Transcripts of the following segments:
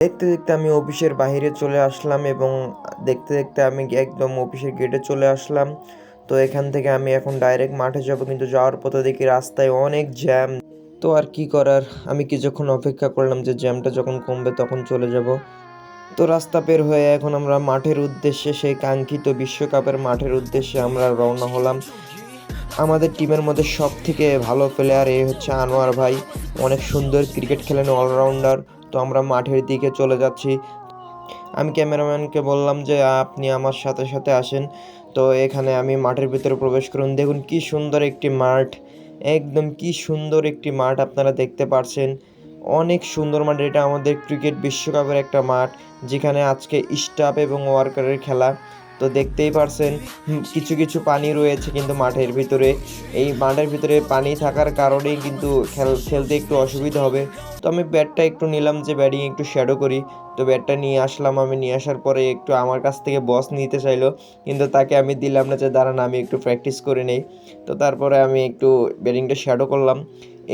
দেখতে দেখতে আমি অফিসের বাইরে চলে আসলাম এবং দেখতে দেখতে আমি একদম অফিসের গেটে চলে আসলাম। তো এখান থেকে আমি এখন ডাইরেক্ট মাঠে যাব, কিন্তু যাওয়ার পথে দেখি রাস্তায় অনেক জ্যাম তো আর কি করার? আমি কিছুক্ষণ অপেক্ষা করলাম যে জ্যামটা যখন কমবে তখন চলে যাব। তো রাস্তা বের হয়ে এখন আমরা মাঠের উদ্দেশ্যে, সেই কাঙ্ক্ষিত বিশ্বকাপের মাঠের উদ্দেশ্যে আমরা রওনা হলাম। আমাদের টিমের মধ্যে সব থেকে ভালো প্লেয়ার এ হচ্ছে আনোয়ার ভাই। অনেক সুন্দর ক্রিকেট খেলেন অলরাউন্ডার তো আমরা মাঠের দিকে চলে যাচ্ছি। আমি ক্যামেরাম্যানকে বললাম যে, আপনি আমার সাথে সাথে আসেন। তো এখানে আমি মাঠের ভিতরে প্রবেশ করুন। দেখুন কি সুন্দর একটি মাঠ। একদম কি সুন্দর একটি মাঠ আপনারা দেখতে পারছেন। অনেক সুন্দর মাঠ। এটা আমাদের ক্রিকেট বিশ্বকাপের একটা মাঠ, যেখানে আজকে স্টাফ এবং ওয়ার্কারের খেলা। তো দেখতেই পারছেন কিছু কিছু পানি রয়েছে কিন্তু মাঠের ভিতরে। এই মাঠের ভিতরে পানি থাকার কারণেই কিন্তু খেল, খেলতে একটু অসুবিধা হবে। তো আমি ব্যাটটা একটু নিলাম যে ব্যাটিং একটু শ্যাডো করি। তো ব্যাটটা নিয়ে আসলাম আমি, নিয়ে আসার পরে একটু আমার কাছ থেকে বস নিতে চাইলো। কিন্তু তাকে আমি দিলাম না যে, দাঁড়ান, আমি একটু প্র্যাকটিস করে নেই। তো তারপরে আমি একটু ব্যাটিংটা শ্যাডো করলাম।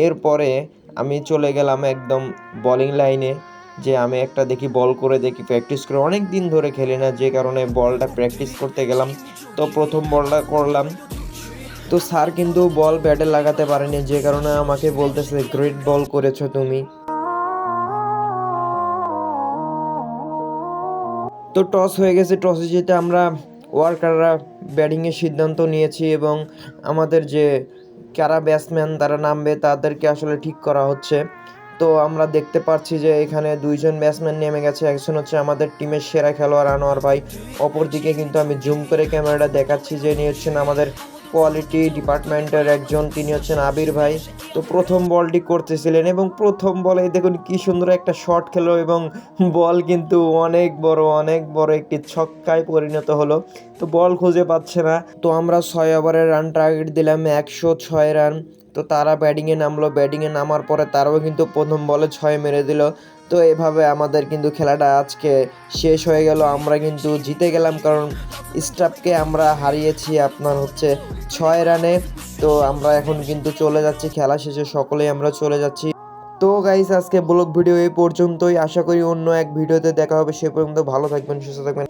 এরপরে আমি চলে গেলাম একদম বোলিং লাইনে যে আমি একটা দেখি বল করে দেখি প্র্যাকটিস করে অনেক দিন ধরে খেলি না, যে কারণে বলটা প্র্যাকটিস করতে গেলাম। তো প্রথম বলটা করলাম। তো স্যার কিন্তু বল ব্যাটে লাগাতে পারেনি, যে কারণে আমাকে বলতেছে গ্রেট বল করেছ তুমি। তো টস হয়ে গেছে টসে জিতে আমরা ওয়ার্কাররা ব্যাটিংয়ের সিদ্ধান্ত নিয়েছি এবং আমাদের যে কারা ব্যাটসম্যান তারা নামবে, তাদেরকে আসলে ঠিক করা হচ্ছে। তো আমরা দেখতে পাচ্ছি যে এখানে দুইজন ব্যাটসম্যান নেমে গেছে। একজন হচ্ছে আমাদের টিমের সেরা খেলোয়াড় আনোয়ার ভাই। অপরদিকে কিন্তু আমি জুম করে ক্যামেরাটা দেখাচ্ছি যে ইনি হচ্ছেন আমাদের কোয়ালিটি ডিপার্টমেন্টের একজন, তিনি হচ্ছেন আবির ভাই। তো প্রথম বলটি করতেছিলেন এবং প্রথম বলে দেখুন কি সুন্দর একটা শট খেলো এবং বল কিন্তু অনেক বড় অনেক বড় একটি ছক্কায় পরিণত হলো। তো বল খুঁজে পাচ্ছে না। তো আমরা ছয় ওভারের রান টার্গেট দিলাম, একশো ছয় রান তো তারা ব্যাটিংয়ে নামলো। ব্যাটিংয়ে নামার পরে তারাও কিন্তু প্রথম বলে ছয় মেরে দিল। তো এভাবে আমাদের কিন্তু খেলাটা আজকে শেষ হয়ে গেল। আমরা কিন্তু জিতে গেলাম কারণ স্টাফকে আমরা হারিয়েছি আপনার হচ্ছে ছয় রানে। তো আমরা এখন কিন্তু চলে যাচ্ছি, খেলা শেষে সকলেই আমরা চলে যাচ্ছি। তো গাইস আজকে ব্লগ ভিডিও এই পর্যন্তই। আশা করি অন্য এক ভিডিওতে দেখা হবে। সে পর্যন্ত ভালো থাকবেন, সুস্থ থাকবেন।